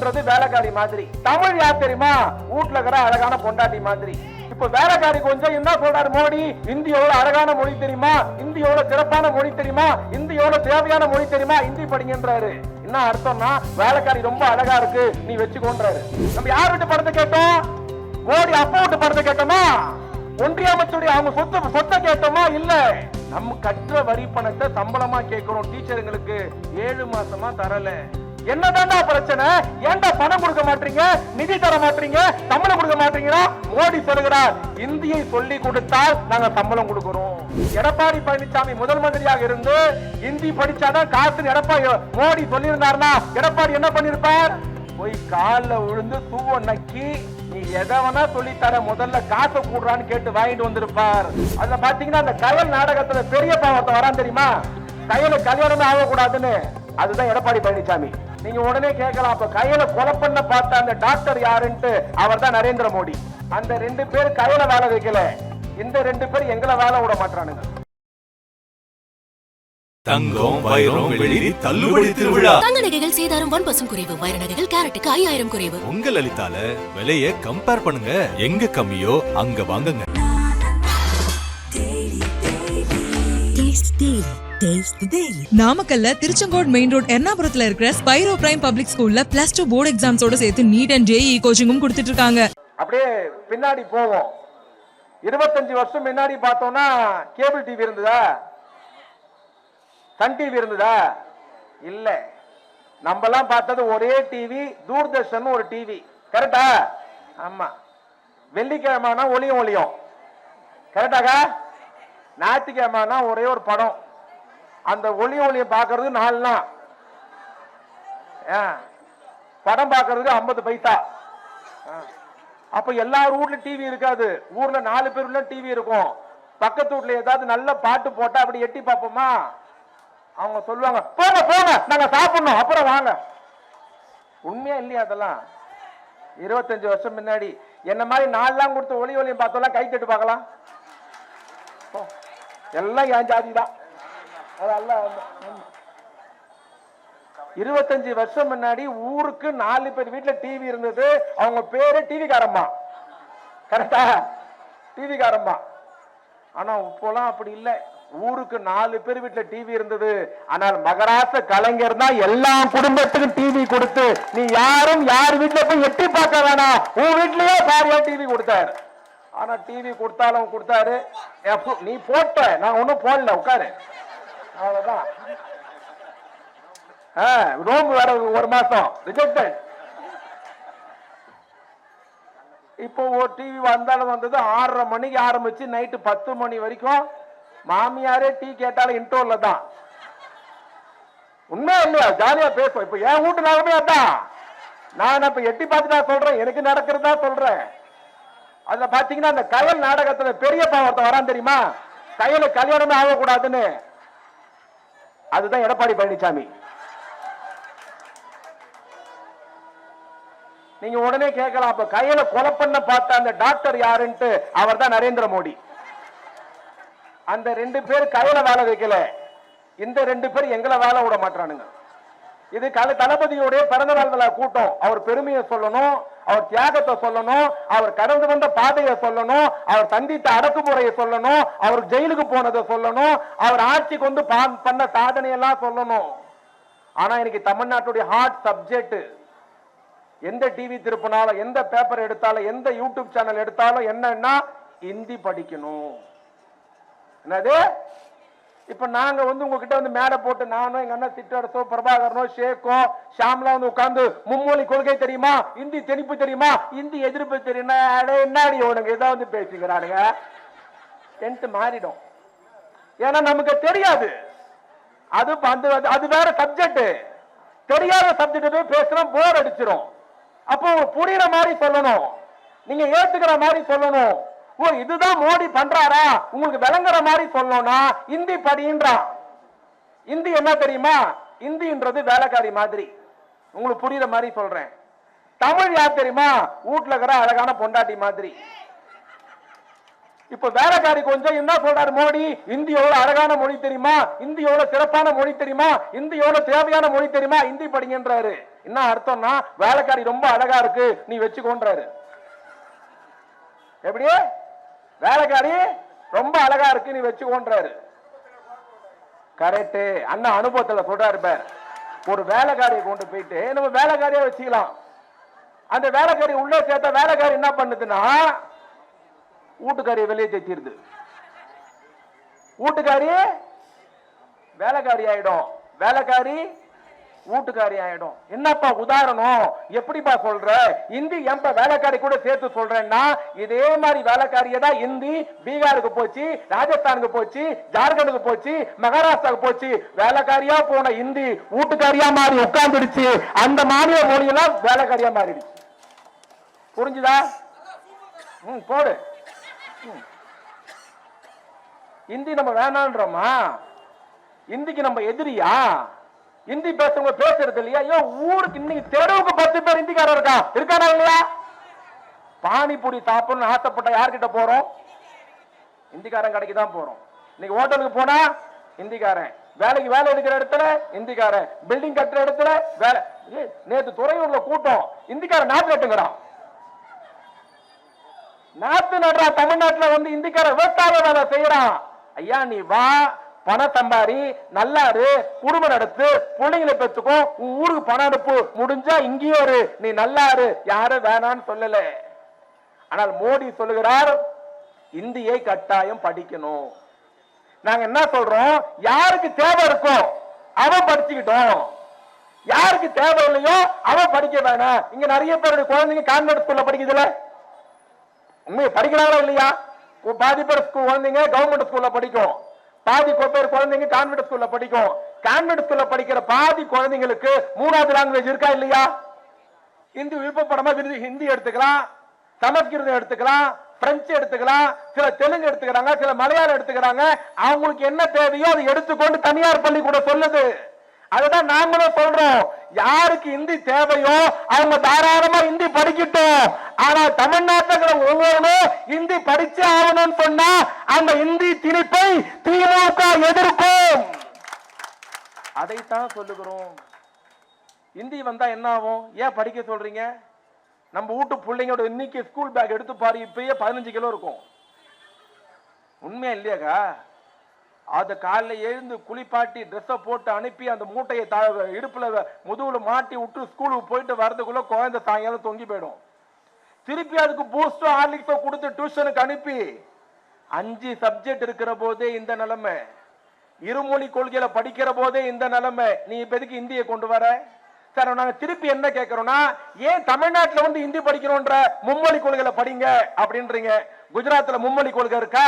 இந்தின்றது வேலைக்காரி மாதிரி. தமிழ் யார் தெரியுமா? வீட்டுல இருக்கிற அழகான பொண்டாட்டி மாதிரி. இப்ப வேலைக்காரி கொஞ்சம் என்ன சொல்றாரு மோடி? இந்தி எவ்வளவு அழகான மொழி தெரியுமா? இந்தி எவ்வளவு சிறப்பான மொழி தெரியுமா? இந்தி எவ்வளவு தேவையான மொழி தெரியுமா? இந்தி படிங்கன்றாரு. என்ன அர்த்தம்னா வேலைக்காரி ரொம்ப அழகா இருக்கு நீ வச்சுக்கோன்றாரு. நம்ம யார் விட்டு படத்தை கேட்டோம்? மோடி அப்பா விட்டு படத்தை கேட்டோமா? ஒன்றிய அமைச்சருடைய அவங்க சொத்து சொத்தை கேட்டோமா? இல்ல. நம்ம கற்ற வரி பணத்தை சம்பளமா கேட்கிறோம் டீச்சருங்களுக்கு. ஏழு மாசமா தரல. என்னதான்டா பிரச்சனை? ஏன்டா பணம் கொடுக்க மாட்டீங்க? நிதி தர மாட்டீங்க? சம்பளம் கொடுக்க மாட்டீங்கன்னா மோடி சொல்லுகிறார் இந்தியை சொல்லி கொடுத்தால் நாங்க சம்பளம் கொடுக்கிறோம். எடப்பாடி பழனிசாமி முதல் மந்திரியாக இருந்து இந்தி படிச்சாதான் காசு எடப்பாடி மோடி சொல்லியிருந்தார்னா எடப்பாடி என்ன பண்ணிருப்பார் போய் காலில் விழுந்து தூவ நக்கி நீ எதை வேணா சொல்லி தர முதல்ல காசை கூடுறான்னு கேட்டு வாங்கிட்டு வந்திருப்பார். அதுல பாத்தீங்கன்னா அந்த கயல் நாடகத்துல பெரிய பாவத்தை வரான் தெரியுமா? கையில கல்யாணமே ஆகக்கூடாதுன்னு. அதுதான் எடப்பாடி பழனிசாமி. நீங்க உடனே கேட்கலாம். அப்ப கையில கொலை பண்ண பார்த்த அந்த டாக்டர் யாருன்ட்டு அவர் தான் நரேந்திர மோடி. அந்த ரெண்டு பேர் கையில வேலை வைக்கல. இந்த ரெண்டு பேர் எங்களை வேலை விட மாட்டானுங்க தங்கம் வைரம் வெள்ளி தள்ளுபடி திருவிழா. தங்க நகைகள் சேதாரம் ஒன் பர்சன்ட் குறைவு. வைர நகைகள் கேரட்டுக்கு ஐயாயிரம் குறைவு. உங்க லலிதால விலைய கம்பேர் பண்ணுங்க. எங்க கம்மியோ அங்க வாங்குங்க. நாமக்கல்ல திருச்செங்கோடு மெயின் ரோட் எர்ணாபுரத்துல இருக்கிற ஸ்பைரோ பிரைம் பப்ளிக் ஸ்கூல்ல பிளஸ் டூ போர்டு எக்ஸாம்ஸோட சேர்த்து நீட் அண்ட் ஜேஇ கோச்சிங்கும் கொடுத்துட்டு இருக்காங்க. அப்படியே பின்னாடி போவோம். இருபத்தஞ்சு வருஷம் முன்னாடி பார்த்தோம்னா கேபிள் டிவி இருந்ததா? சன் டிவி இருந்ததா? இல்ல. நம்மலாம் பார்த்தது ஒரே டிவி தூர்தர்ஷன் ஒரு டிவி கரெக்டா ஆமா. வெள்ளிக்கிழமைனா ஒளியும் ஒளியும். கரெக்டாக ஞாயிற்றுக்கிழமைனா ஒரே ஒரு படம். அந்த ஒளி ஒளியம் பார்க்கறது நாலு நாள் ஆ. படம் பார்க்கறதுக்கு ஐம்பது பைசா. ஆ. அப்ப எல்லார் வீட்ல டிவி இருக்காது. ஊர்ல நாலு பேர்ல டிவி இருக்கும். பக்கத்து வீட்ல ஏதாவது நல்ல பாட்டு போட்டா அப்படி எட்டி பார்ப்போமா? அவங்க சொல்லுவாங்க போங்க போங்க நாங்க சாப்பிடணும். அப்புறம் வாங்க. உண்மையா இல்லையா அதெல்லாம்? இருபத்தஞ்சு வருஷம் முன்னாடி. என்ன மாதிரி நாலாம் கொடுத்து ஒளி ஒளியும் பார்த்தோம்லாம் கை தட்டு பார்க்கலாம். எல்லாம் என் ஜாதி தான். இருபத்தஞ்சு வருஷம் முன்னாடி ஊருக்கு நாலு பேர் வீட்டுல டிவி இருந்தது. அவங்க பேரு டிவி காரம்மா கரெக்டா டிவி காரம்மா ஆனா இப்போலாம் அப்படி இல்லை. ஊருக்கு நாலு பேர் வீட்டுல டிவி இருந்தது. ஆனால் மகராச கலைஞர் தான் எல்லா குடும்பத்துக்கும் டிவி கொடுத்து நீ யாரும் யார் வீட்டுல போய் எட்டி பார்க்க வேணாம் உன் வீட்லயே பாரியா டிவி கொடுத்தாரு. ஆனா டிவி கொடுத்தாலும் கொடுத்தாரு. எப்போ- நீ போட்ட. நான் ஒன்னும் போடல. உட்காரு. அவ்வளவுதான். ரோம் வேற ஒரு மாசம். ரிஜெக்டட் இப்போ ஒரு டிவி வந்தாலும் வந்தது ஆறரை மணிக்கு ஆரம்பிச்சு நைட்டு பத்து மணி வரைக்கும் மாமியாரே டீ கேட்டாலும் இன்டோர்ல தான். உண்மையா இல்லையா? ஜாலியா பேசுவோம். இப்ப என் வீட்டு நிலைமை அதான். நான் இப்ப எட்டி பார்த்து தான் சொல்றேன். எனக்கு நடக்கிறதா சொல்றேன். அதுல பாத்தீங்கன்னா அந்த கயல் நாடகத்துல பெரிய பாவத்தை வரான் தெரியுமா? கையில கல்யாணமே ஆகக்கூடாதுன்னு. அதுதான் எடப்பாடி பழனிசாமி. நீங்க உடனே கேட்கலாம் அப்ப கையில கொலை பண்ண பார்த்த அந்த டாக்டர் யாருன்ட்டு அவர் தான் நரேந்திர மோடி. அந்த ரெண்டு பேர் கையில வேலை வைக்கல. இந்த ரெண்டு பேர் எங்களை வேலை விட மாட்டானுங்க இது கல தளபதியுடைய பிறந்த நாள் விழா கூட்டம். அவர் பெருமையை சொல்லணும். அவர் தியாகத்தை சொல்லணும் அவர் கடந்து வந்த பாதையை சொல்லணும் அவர் சந்தித்த அடக்குமுறையை சொல்லணும் அவர் ஜெயிலுக்கு போனதை சொல்லணும் அவர் ஆட்சிக்கு வந்து பா- பண்ண சாதனையெல்லாம் சொல்லணும். ஆனா இன்னைக்கு தமிழ்நாட்டுடைய ஹாட் சப்ஜெக்ட் எந்த டிவி திருப்பினாலும் எந்த பேப்பர் எடுத்தாலும் எந்த யூடியூப் சேனல் எடுத்தாலும் என்னன்னா ஹிந்தி படிக்கணும். என்னது? இப்ப நாங்க வந்து உங்ககிட்ட வந்து மேடை போட்டு நானும் எங்க அண்ணா சிற்றரசோ பிரபாகரனோ ஷேக்கோ ஷாம்லாம் வந்து உட்கார்ந்து மும்மொழி கொள்கை தெரியுமா? இந்தி தெளிப்பு தெரியுமா? இந்தி எதிர்ப்பு தெரியுமா? என்னடி உனக்கு இதான் வந்து பேசிக்கிறானுங்க. டென்த் மாறிடும். ஏன்னா நமக்கு தெரியாது. அது அந்த அது வேற சப்ஜெக்ட் தெரியாத சப்ஜெக்ட் போய் பேசுறோம் போர் அடிச்சிடும் அப்போ புரியுற மாதிரி சொல்லணும். நீங்க ஏத்துக்கிற மாதிரி சொல்லணும். ஓ இதுதான் மோடி பண்றாரா? உங்களுக்கு விளங்குற மாதிரி சொல்லணும்னா இந்தி படின்றான் இந்தி என்ன தெரியுமா? இந்தின்றது வேலைக்காரி மாதிரி. உங்களுக்கு புரியுற மாதிரி சொல்றேன். தமிழ் யார் தெரியுமா? வீட்டுல இருக்கிற அழகான பொண்டாட்டி மாதிரி. இப்ப வேலைக்காரி கொஞ்சம் என்ன சொல்றாரு மோடி? இந்தி எவ்வளவு அழகான மொழி தெரியுமா? இந்தி எவ்வளவு சிறப்பான மொழி தெரியுமா? இந்தி எவ்வளவு தேவையான மொழி தெரியுமா? இந்தி படிங்கன்றாரு. என்ன அர்த்தம்னா வேலைக்காரி ரொம்ப அழகா இருக்கு நீ வச்சுக்கோன்றாரு. எப்படி வேலைக்காரி ரொம்ப அழகா இருக்கு நீ வச்சுக்கோன்றாரு. கரெக்டு. அண்ணா அனுபவத்துல சொல்றாரு பேர். ஒரு வேலைக்காரியை கொண்டு போயிட்டு நம்ம வேலைக்காரியா வச்சுக்கலாம். அந்த வேலைக்காரி உள்ளே சேர்த்த வேலைக்காரி என்ன பண்ணுதுன்னா வீட்டுக்காரியை வெளியே தைச்சிருது வீட்டுக்காரி வேலைக்காரி ஆயிடும். வேலைக்காரி வீட்டுக்காரி ஆயிடும் என்னப்பா உதாரணம்? எப்படிப்பா சொல்ற? இந்தி எம்ப வேலைக்காரி கூட சேர்த்து சொல்றேன்னா இதே மாதிரி வேலைக்காரியை தான் இந்தி பீகாருக்கு போச்சு ராஜஸ்தானுக்கு போச்சு ஜார்க்கண்டுக்கு போச்சு மகாராஷ்டிராவுக்கு போச்சு. வேலைக்காரியா போன இந்தி வீட்டுக்காரியா மாறி உட்கார்ந்துடுச்சு. அந்த மாநில மொழியெல்லாம் வேலைக்காரியா மாறிடுச்சு. புரிஞ்சுதா? ம் போடு. இந்தி நம்ம வேணான்றோமா? இந்திக்கு நம்ம எதிரியா? இந்தி பேசுறவங்க பேசுறது இல்லையா? ஐயோ ஊருக்கு இன்னைக்கு தெருவுக்கு பத்து பேர் இந்திக்காரர் இருக்கா? இருக்காரா இல்லையா பானிபூரி சாப்பிடணும்னு ஆசைப்பட்ட யார்கிட்ட போறோம்? இந்திக்காரன் கடைக்கு தான் போறோம். இன்னைக்கு ஹோட்டலுக்கு போனா இந்திக்காரன். வேலைக்கு வேலை எடுக்கிற இடத்துல இந்திக்காரன். பில்டிங் கட்டுற இடத்துல வேலை. நேற்று நேத்து துறையூர்ல கூட்டம். இந்திக்காரன் நாட்டு கட்டுங்கிறான் நாற்று நடுறா தமிழ்நாட்டுல வந்து இந்திக்கார விவசாய வேலை செய்யறான். ஐயா நீ வா. பணம் சம்பாரி நல்லாரு குடும்பம் நடத்து பிள்ளைங்களை பெற்றுக்கும் ஊருக்கு பணம் அனுப்பு முடிஞ்சா இங்கேயே இரு. நீ நல்லாரு யாரும் வேணான்னு சொல்லல. ஆனால் மோடி சொல்லுகிறார் இந்தியை கட்டாயம் படிக்கணும். நாங்க என்ன சொல்றோம்? யாருக்கு தேவை இருக்கோ அவன் படிச்சுக்கிட்டோம். யாருக்கு தேவை இல்லையோ அவன் படிக்க வேணாம். இங்க நிறைய பேருடைய குழந்தைங்க கான்வென்ட் ஸ்கூல்ல படிக்குதுல. உண்மையை படிக்கிறாங்களா இல்லையா? பாதி பேர் ஸ்கூல் குழந்தைங்க கவர்மெண்ட் ஸ்கூல்ல படிக்கும். பாதி பேர் குழந்தைங்க கான்வென்ட் ஸ்கூல்ல படிக்கும். கான்வென்ட் ஸ்கூல்ல படிக்கிற பாதி குழந்தைங்களுக்கு மூணாவது லாங்குவேஜ் இருக்கா இல்லையா? ஹிந்தி விருப்பப்படமா விருது ஹிந்தி எடுத்துக்கலாம் சமஸ்கிருதம் எடுத்துக்கலாம் பிரெஞ்சு எடுத்துக்கலாம் சில தெலுங்கு எடுத்துக்கிறாங்க சில மலையாளம் எடுத்துக்கிறாங்க. அவங்களுக்கு என்ன தேவையோ அதை எடுத்துக்கொண்டு தனியார் பள்ளி கூட சொல்லுது. அதுதான் நாங்களும் சொல்றோம். யாருக்கு இந்தி தேவையோ அவங்க தாராளமா இந்தி படிக்கட்டும். ஆனா தமிழ்நாட்டில் ஒவ்வொருவரும் இந்தி படிச்சு ஆகணும்னு சொன்னா அந்த இந்தி திணிப்பை திமுக எதிர்க்கும். அதைத்தான் சொல்லுகிறோம். இந்தி வந்தா என்ன ஆகும்? ஏன் படிக்க சொல்றீங்க? நம்ம வீட்டு பிள்ளைங்களோட இன்னைக்கு ஸ்கூல் பேக் எடுத்து பாரு இப்பயே பதினஞ்சு கிலோ இருக்கும். உண்மையா இல்லையாக்கா? அதை காலைல எழுந்து குளிப்பாட்டி ட்ரெஸ்ஸை போட்டு அனுப்பி அந்த மூட்டையை தா இடுப்பில் முதுகில் மாட்டி விட்டு ஸ்கூலுக்கு போயிட்டு வரதுக்குள்ளே குழந்தை சாயங்காலம் தொங்கி போயிடும். திருப்பி அதுக்கு பூஸ்டோ ஹார்லிக்ஸோ கொடுத்து டியூஷனுக்கு அனுப்பி. அஞ்சு சப்ஜெக்ட் இருக்கிற போதே இந்த நிலைமை. இருமொழி கொள்கையில படிக்கிற போதே இந்த நிலைமை. நீ இப்போதைக்கு இந்தியை கொண்டு வர? சார் நாங்க திருப்பி என்ன கேட்கிறோம்னா ஏன் தமிழ்நாட்டில் வந்து ஹிந்தி படிக்கணுன்ற மும்மொழி கொள்கையில படிங்க அப்படின்றீங்க. குஜராத்தில் மும்மொழி கொள்கை இருக்கா?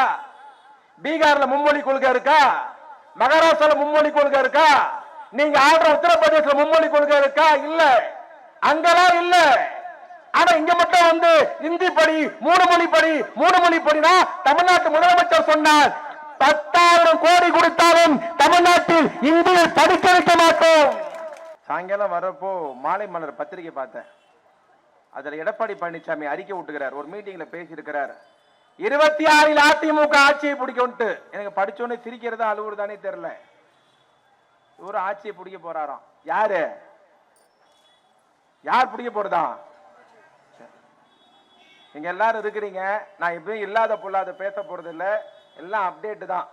பீகார்ல மும்மொழி கொள்கை இருக்கா? மகாராஷ்டிரால மும்மொழி கொள்கை இருக்கா? நீங்க ஆடுற உத்தரப்பிரதேசல மும்மொழி கொள்கை இருக்கா? இல்ல. அங்கெல்லாம் இல்ல. ஆனா இங்க மட்டும் வந்து இந்தி படி மூணு மொழி படி மூணு மொழி படினா தமிழ்நாட்டு முதலமைச்சர் சொன்னார் பத்தாயிரம் கோடி கொடுத்தாலும் தமிழ்நாட்டில் இந்தியை படிக்க வைக்க மாட்டோம். சாயங்காலம் வரப்போ மாலை மலர் பத்திரிகை பார்த்தேன். அதுல எடப்பாடி பழனிசாமி அறிக்கை விட்டுக்கிறார். ஒரு மீட்டிங்ல பேசியிருக்கிறார். இருபத்தி ஆறில் அதிமுக ஆட்சியை பிடிக்கும்ட்டு. எனக்கு படிச்சோன்னே சிரிக்கிறதா அழுவுறதானே தெரியல. இவரு ஆட்சியை பிடிக்க போறாராம். யாரு? யார் பிடிக்க போறதா? நீங்க எல்லாரும் இருக்கிறீங்க. நான் இப்பயும் இல்லாத பொல்லாத பேச போறது இல்ல எல்லாம் அப்டேட் தான்.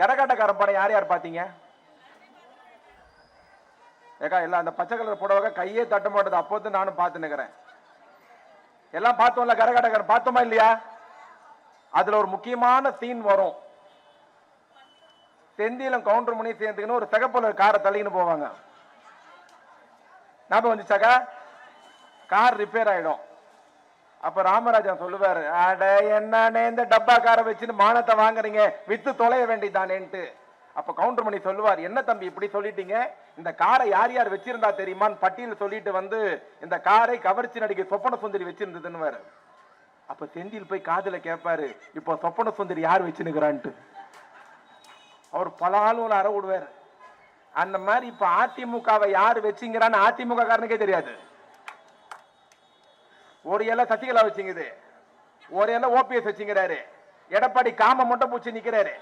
கரகாட்டக்கார படம் யார் யார் பாத்தீங்க ஏக்கா எல்லாம் அந்த பச்சை கலர் புடவை கையே தட்ட மாட்டது. அப்போது நானும் பார்த்து நிக்கிறேன் எல்லாம் பார்த்தோம்ல கரகாட்டக்காரன் பார்த்தோமா இல்லையா? அதுல ஒரு முக்கியமான சீன் வரும். செந்திலும் கவுண்டர் மணி சேர்ந்துக்கணும் ஒரு தகப்பல காரை தள்ளிக்கின்னு போவாங்க. ஞாபகம் வந்துச்சாக்கா? கார் ரிப்பேர் ஆயிடும். அப்ப ராமராஜன் சொல்லுவாரு அட என்னன்னு இந்த டப்பா காரை வச்சுன்னு மானத்தை வாங்குறீங்க? வித்து தொலைய வேண்டியதானேன்ட்டு. அப்ப கவுண்டர் மணி சொல்லுவார் என்ன தம்பி இப்படி சொல்லிட்டீங்க? இந்த காரை யார் யார் வச்சிருந்தா தெரியுமான்னு பட்டியல் சொல்லிட்டு வந்து இந்த காரை கவர்ச்சி நடிகை சொப்பன சுந்தரி வச்சிருந்ததுன்னு அப்ப செந்தில் போய் காதுல கேட்பாரு இப்போ சொப்பன சுந்தரி யார் வச்சுனுக்கிறான்ட்டு அவர் பல ஆளுங்களை அற விடுவார் அந்த மாதிரி இப்ப அதிமுகவை யார் வச்சுங்கிறான்னு அதிமுக காரனுக்கே தெரியாது. ஒரு இலை சசிகலா வச்சுங்குது. ஒரு இலை ஓபிஎஸ் வச்சுங்கிறாரு. எடப்பாடி காம மட்டும் பூச்சி நிக்கிறாரு.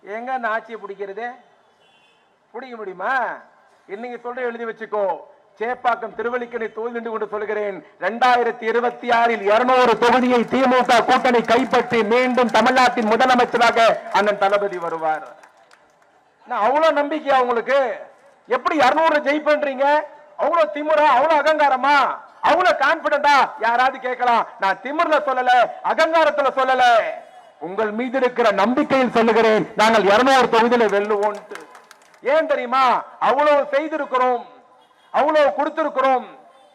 எங்க அந்த ஆட்சியை பிடிக்கிறது? பிடிக்க முடியுமா? இன்னைக்கு சொல்ற எழுதி வச்சுக்கோ. சேப்பாக்கம் திருவள்ளிக்கணி தொகுதி நின்று கொண்டு சொல்கிறேன். இரண்டாயிரத்தி இருபத்தி ஆறில் இருநூறு தொகுதியை திமுக கூட்டணி கைப்பற்றி மீண்டும் தமிழ்நாட்டின் முதலமைச்சராக அண்ணன் தளபதி வருவார். அவ்வளவு நம்பிக்கையா உங்களுக்கு? எப்படி இருநூறு ஜெயிப்பேன்றீங்க? அவ்வளவு திமுறா? அவ்வளவு அகங்காரமா? அவ்வளவு கான்பிடண்டா யாராவது கேட்கலாம். நான் திமிர்ல சொல்லல அகங்காரத்துல சொல்லல. உங்கள் மீது இருக்கிற நம்பிக்கையில் சொல்லுகிறேன். நாங்கள் இருநூறு தொகுதியில வெல்லுவோன்ட்டு. ஏன் தெரியுமா? அவ்வளவு செய்திருக்கிறோம். அவ்வளவு கொடுத்திருக்கிறோம்.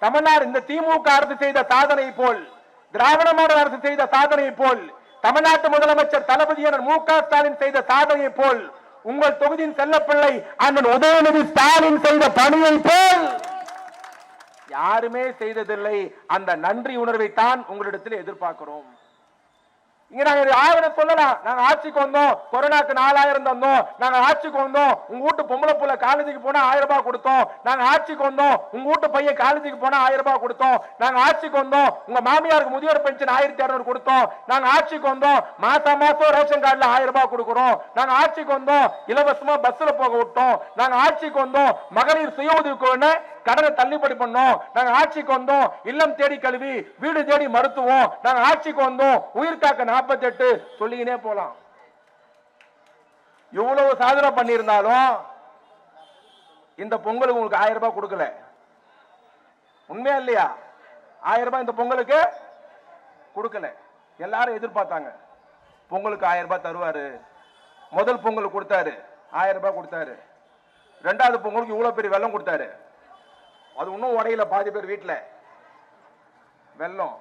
தமிழ்நாடு இந்த திமுக அரசு செய்த சாதனை போல் திராவிட மாடல் அரசு செய்த சாதனை போல் தமிழ்நாட்டு முதலமைச்சர் தளபதி மு க ஸ்டாலின் செய்த சாதனை போல் உங்கள் தொகுதியின் செல்லப்பிள்ளை அண்ணன் உதயநிதி ஸ்டாலின் செய்த பணியை போல். யாருமே செய்ததில்லை. அந்த நன்றி உணர்வை தான் உங்களிடத்தில் எதிர்பார்க்கிறோம். இங்க நாங்க ஆயிரம் சொல்லலாம் நாங்க ஆட்சிக்கு வந்தோம் கொரோனாக்கு நாலாயிரம் தந்தோம். நாங்க ஆட்சிக்கு வந்தோம் உங்க வீட்டு பொம்பளை புள்ள காலேஜுக்கு போனா ஆயிரம் ரூபாய் கொடுத்தோம். நாங்க ஆட்சிக்கு வந்தோம் உங்க வீட்டு பையன் காலேஜுக்கு போனா ஆயிரம் ரூபாய் கொடுத்தோம். நாங்க ஆட்சிக்கு வந்தோம் உங்க மாமியாருக்கு முதியோர் பென்ஷன் ஆயிரத்தி இரநூறு கொடுத்தோம். நாங்க ஆட்சிக்கு வந்தோம் மாசம் மாசம் ரேஷன் கார்டுல ஆயிரம் ரூபாய் கொடுக்குறோம். நாங்க ஆட்சிக்கு வந்தோம் இலவசமா பஸ்ல போக விட்டோம். நாங்க ஆட்சிக்கு வந்தோம் மகளிர் சுய உதவிக்குழுன்னு கடனை தள்ளுபடி பண்ணோம் நாங்க ஆட்சிக்கு வந்தோம். இல்லம் தேடி கல்வி வீடு தேடி மருத்துவம். நாங்க ஆட்சிக்கு வந்தோம். உயிர் காக்க நாற்பத்தி எட்டு சொல்லிக்கினே போலாம். இவ்வளவு சாதனை பண்ணியிருந்தாலும் இந்த பொங்கலுக்கு உங்களுக்கு ஆயிரம் ரூபாய் கொடுக்கல. உண்மையா இல்லையா? ஆயிரம் ரூபாய் இந்த பொங்கலுக்கு கொடுக்கல. எல்லாரும் எதிர்பார்த்தாங்க. பொங்கலுக்கு ஆயிரம் ரூபாய் தருவாரு. முதல் பொங்கல் கொடுத்தாரு. ஆயிரம் ரூபாய் கொடுத்தாரு. ரெண்டாவது பொங்கலுக்கு இவ்வளவு பெரிய வெள்ளம் கொடுத்தாரு. அது இன்னும் உடையில பாதி பேர் வீட்டில் வெள்ளம்.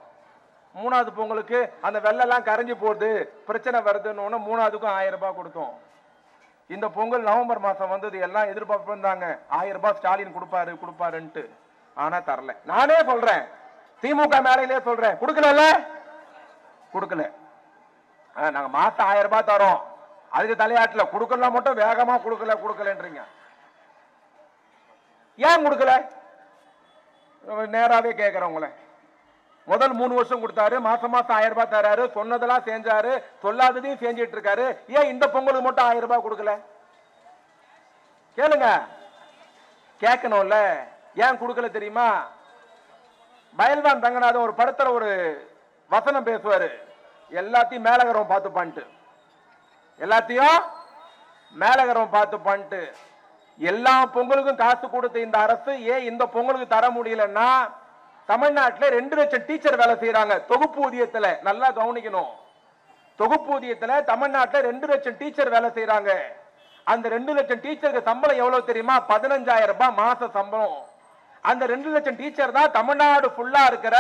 மூணாவது பொங்கலுக்கு அந்த வெள்ளெல்லாம் கரைஞ்சி போகுது பிரச்சனை வருதுன்னு மூணாவதுக்கும் ஆயிரம் ரூபாய் கொடுத்தோம். இந்த பொங்கல் நவம்பர் மாதம் வந்தது எல்லாம் எதிர்பார்ப்பு இருந்தாங்க ஆயிரம் ரூபாய் ஸ்டாலின் கொடுப்பாரு கொடுப்பாருன்ட்டு. ஆனால் தரல. நானே சொல்றேன். திமுக மேலையிலே சொல்றேன். கொடுக்கல கொடுக்கல. ஆ, மாதம் ஆயிரம் ரூபாய் தரோம். அதுக்கு தலையாட்டில் கொடுக்கலாம் மட்டும் வேகமாக கொடுக்கல கொடுக்கலன்றீங்க. ஏன் கொடுக்கல? நேராகவே கேட்குறவங்கள முதல் மூணு வருஷம் கொடுத்தாரு மாசம் மாசம் ஆயிரம் ரூபாய் தராரு சொன்னதெல்லாம் செஞ்சாரு சொல்லாததையும் செஞ்சிட்டு இருக்காரு. ஏன் இந்த பொங்கலுக்கு மட்டும் ஆயிரம் ரூபாய் கொடுக்கல? கேளுங்க. கேட்கணும்ல. ஏன் கொடுக்கல தெரியுமா? பயல்வான் தங்கநாதன் ஒரு படத்துல ஒரு வசனம் பேசுவாரு. எல்லாத்தையும் மேலகரம் பார்த்து பண்ணிட்டு. எல்லாத்தையும் மேலகரம் பார்த்து பண்ணிட்டு. எல்லா பொங்கலுக்கும் காசு கொடுத்த இந்த அரசு ஏன் இந்த பொங்கலுக்கு தர முடியலன்னா தமிழ்நாட்டில் ரெண்டு லட்சம் டீச்சர் வேலை செய்யறாங்க தொகுப்பு ஊதியத்தில் நல்லா கவனிக்கணும். தொகுப்பு ஊதியத்தில் தமிழ்நாட்டில் ரெண்டு லட்சம் டீச்சர் வேலை செய்யறாங்க அந்த ரெண்டு லட்சம் டீச்சருக்கு சம்பளம் எவ்வளவு தெரியுமா? பதினஞ்சாயிரம் ரூபாய் மாச சம்பளம். அந்த ரெண்டு லட்சம் டீச்சர் தான் தமிழ்நாடு ஃபுல்லா இருக்கிற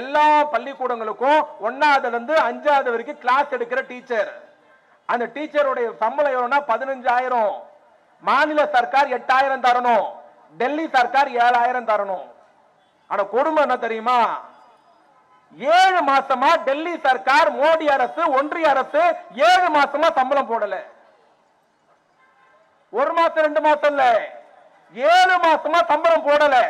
எல்லா பள்ளிக்கூடங்களுக்கும் ஒன்னாவதுல இருந்து அஞ்சாவது வரைக்கும் கிளாஸ் எடுக்கிற டீச்சர் அந்த டீச்சருடைய சம்பளம் எவ்வளவுனா பதினஞ்சாயிரம். மாநில சர்க்கார் எட்டாயிரம் தரணும். டெல்லி சர்க்கார் ஏழாயிரம் தரணும். ஆனா கொடுமை என்ன தெரியுமா? ஏழு மாசமா டெல்லி சர்க்கார் மோடி அரசு ஒன்றிய அரசு ஏழு மாசமா சம்பளம் போடல. ஒரு மாசம் ரெண்டு மாசம் இல்ல. ஏழு மாசமா சம்பளம் போடல.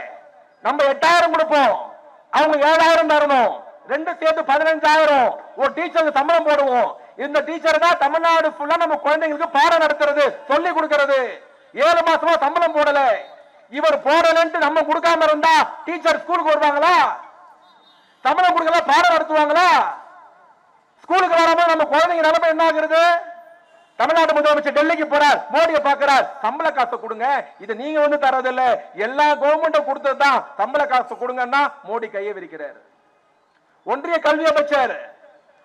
நம்ம எட்டாயிரம் கொடுப்போம். அவங்க ஏழாயிரம் தரணும். ரெண்டு சேர்த்து பதினஞ்சாயிரம். ஒரு டீச்சருக்கு சம்பளம் போடுவோம். இந்த டீச்சர் தான் தமிழ்நாடு ஃபுல்லா நம்ம குழந்தைங்களுக்கு பாடம் நடத்துறது சொல்லி கொடுக்கறது. ஏழு மாசமா சம்பளம் போடல. இவர் போடலன்ட்டு நம்ம கொடுக்காம இருந்தா டீச்சர் ஸ்கூலுக்கு வருவாங்களா? சம்பளம் கொடுக்கல பாடம் நடத்துவாங்களா? ஸ்கூலுக்கு வராம நம்ம குழந்தைங்க நிலைமை என்ன ஆகுறது? தமிழ்நாடு முதலமைச்சர் டெல்லிக்கு போறார் மோடியை பாக்குறார் சம்பள காசு கொடுங்க. இது நீங்க வந்து தரதில்ல எல்லா கவர்மெண்ட்டும் கொடுத்ததுதான். சம்பள காசு கொடுங்கன்னா மோடி கையை விரிக்கிறார். ஒன்றிய கல்வி அமைச்சர்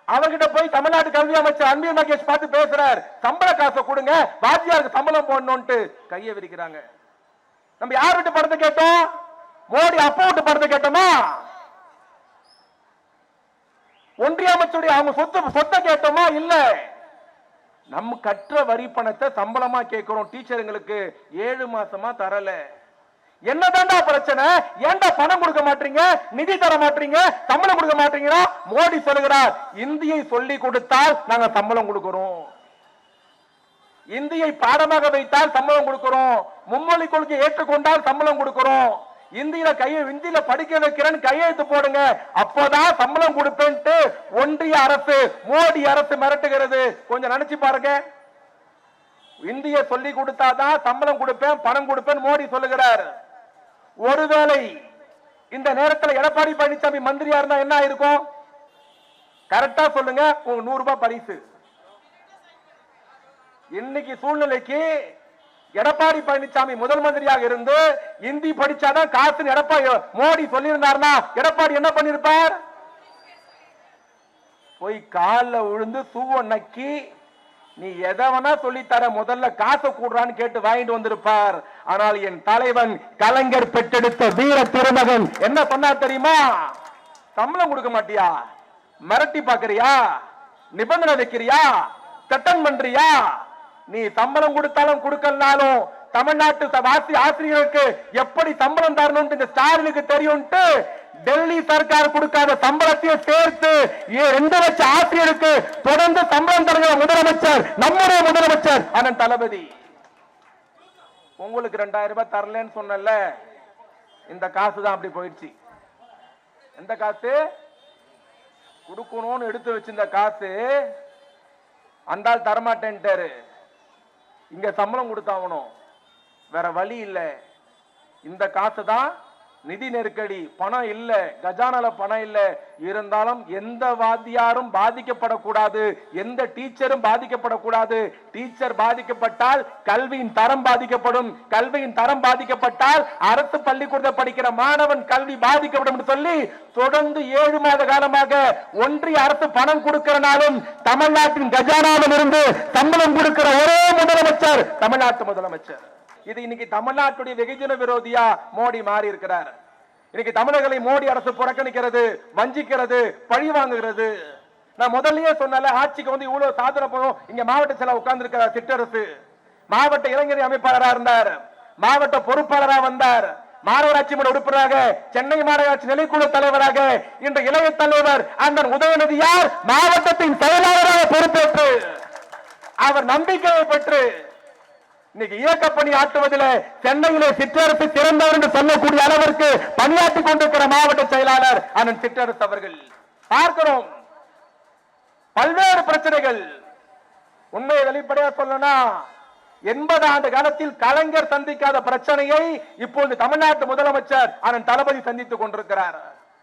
அவர்கிட்ட போய் தமிழ்நாடு கல்வி அமைச்சர் அன்பில் மகேஷ் பார்த்து பேசுறார். சம்பள காசை கொடுங்க வாத்தியாருக்கு சம்பளம் போடணும்ட்டு கையை விரிக்கிறாங்க. நம்ம யார் விட்டு படத்தை கேட்டோம்? மோடி அப்பா விட்டு படத்தை கேட்டோமா? ஒன்றிய அமைச்சருடைய அவங்க சொத்து சொத்தை கேட்டோமா? இல்ல. நம்ம கற்ற வரி பணத்தை சம்பளமா கேட்கிறோம். டீச்சருங்களுக்கு ஏழு மாசமா தரல. என்னதான்டா பிரச்சனை? ஏன்டா பணம் கொடுக்க மாட்டீங்க? நிதி தர மாட்டீங்க? சம்பளம் கொடுக்க மாட்டீங்கன்னா மோடி சொல்லுகிறார் இந்தியை சொல்லி கொடுத்தால் நாங்க சம்பளம் கொடுக்கிறோம். இந்தியை பாடமாக வைத்தால் சம்பளம் கொடுக்கிறோம். மும்மொழி கொள்கை ஏற்றுக்கொண்டால் சம்பளம் கொடுக்கிறோம். இந்தியில கையை இந்தியில படிக்க வைக்கிறேன்னு கையெழுத்து போடுங்க. அப்போதான் சம்பளம் கொடுப்பேன்ட்டு ஒன்றிய அரசு மோடி அரசு மிரட்டுகிறது. கொஞ்சம் நினைச்சு பாருங்க. இந்திய சொல்லி கொடுத்தாதான் சம்பளம் கொடுப்பேன் பணம் கொடுப்பேன் மோடி சொல்லுகிறார். ஒருவேளை இந்த நேரத்தில் எடப்பாடி பழனிசாமி மந்திரியா இருந்தா என்ன ஆயிருக்கும்? கரெக்டா சொல்லுங்க உங்க நூறு ரூபாய் பரிசு. இன்னைக்கு சூழ்நிலைக்கு எடப்பாடி பழனிசாமி முதல் மந்திரியாக இருந்து இந்தி படிச்சாதான் காசு எடப்பாடி மோடி சொல்லியிருந்தார்னா எடப்பாடி என்ன பண்ணிருப்பார்? போய் கால்ல விழுந்து சூவ நக்கி நீ எதை வேணா சொல்லித்தர முதல்ல காசை கூடுறான்னு கேட்டு வாங்கிட்டு வந்திருப்பார். ஆனால் என் தலைவன் கலைஞர் பெற்றெடுத்த வீர திருமகன். என்ன சொன்னார் தெரியுமா? சம்பளம் கொடுக்க மாட்டியா? மிரட்டி பாக்குறியா நிபந்தனை வைக்கிறியா? சட்டம் பண்றியா? நீ சம்பளம் கொடுத்தாலும் கொடுக்கலனாலும் தமிழ்நாட்டு வாசி ஆசிரியர்களுக்கு எப்படி சம்பளம் தரணும் இந்த ஸ்டாலினுக்கு தெரியும்ட்டு டெல்லி சர்க்கார் கொடுக்காத சம்பளத்தையும் சேர்த்து ஏ- ரெண்டு லட்சம் ஆசிரியருக்கு தொடர்ந்து சம்பளம் தருகிற முதலமைச்சர் நம்முடைய முதலமைச்சர் அண்ணன் தளபதி. உங்களுக்கு ரெண்டாயிரம் ரூபாய் தரலன்னு சொன்னல இந்த காசு தான் அப்படி போயிடுச்சு. எந்த காசு? கொடுக்கணும்னு எடுத்து வச்சிருந்த காசு அந்த ஆள் தரமாட்டேன்ட்டாரு. இங்க சம்பளம் கொடுத்தாகணும். வேற வழி இல்லை. இந்த காசு தான் நிதி நெருக்கடி பணம் இல்ல கஜானால பணம் இல்ல. இருந்தாலும் எந்த வாத்தியாரும் பாதிக்கப்படக்கூடாது எந்த டீச்சரும் பாதிக்கப்படக்கூடாது. டீச்சர் பாதிக்கப்பட்டால் கல்வியின் தரம் பாதிக்கப்படும். கல்வியின் தரம் பாதிக்கப்பட்டால் அரசு பள்ளிக்கூடத்தை படிக்கிற மாணவன் கல்வி பாதிக்கப்படும் என்று சொல்லி தொடர்ந்து ஏழு மாத காலமாக ஒன்றிய அரசு பணம் கொடுக்கிறனாலும் தமிழ்நாட்டின் கஜானாவில் இருந்து சம்பளம் கொடுக்கிற ஒரே முதலமைச்சர் தமிழ்நாட்டு முதலமைச்சர். இது இன்னைக்கு தமிழ்நாட்டுடைய வெகுஜன விரோதியா மோடி மாறி இருக்கிறார். இன்னைக்கு தமிழர்களை மோடி அரசு புறக்கணிக்கிறது வஞ்சிக்கிறது பழி வாங்குகிறது. நான் முதல்லயே சொன்னால ஆட்சிக்கு வந்து இவ்வளவு சாதனை போதும் இங்க மாவட்ட செலவு உட்கார்ந்து இருக்கிற சிற்றரசு மாவட்ட இளைஞர் அமைப்பாளராக இருந்தார். மாவட்ட பொறுப்பாளராக வந்தார். மாநகராட்சி மன்ற உறுப்பினராக சென்னை மாநகராட்சி நிலைக்குழு தலைவராக இன்று இளைய தலைவர் அந்த உதயநிதி யார்? மாவட்டத்தின் செயலாளராக பொறுப்பேற்று அவர் நம்பிக்கையை பெற்று இன்னைக்கு இயக்க பணி ஆற்றுவதில் சென்னையிலே சிற்றரசு சிறந்தவர் என்று சொல்லக்கூடிய அளவிற்கு பணியாற்றிக் கொண்டிருக்கிற மாவட்ட செயலாளர் அண்ணன் சிற்றரசு அவர்கள். பார்க்கிறோம். பல்வேறு பிரச்சனைகள். உண்மையை வெளிப்படையா சொல்லணும்னா எண்பது ஆண்டு காலத்தில் கலைஞர் சந்திக்காத பிரச்சனையை இப்பொழுது தமிழ்நாட்டு முதலமைச்சர் அண்ணன் தளபதி சந்தித்துக் கொண்டிருக்கிறார்.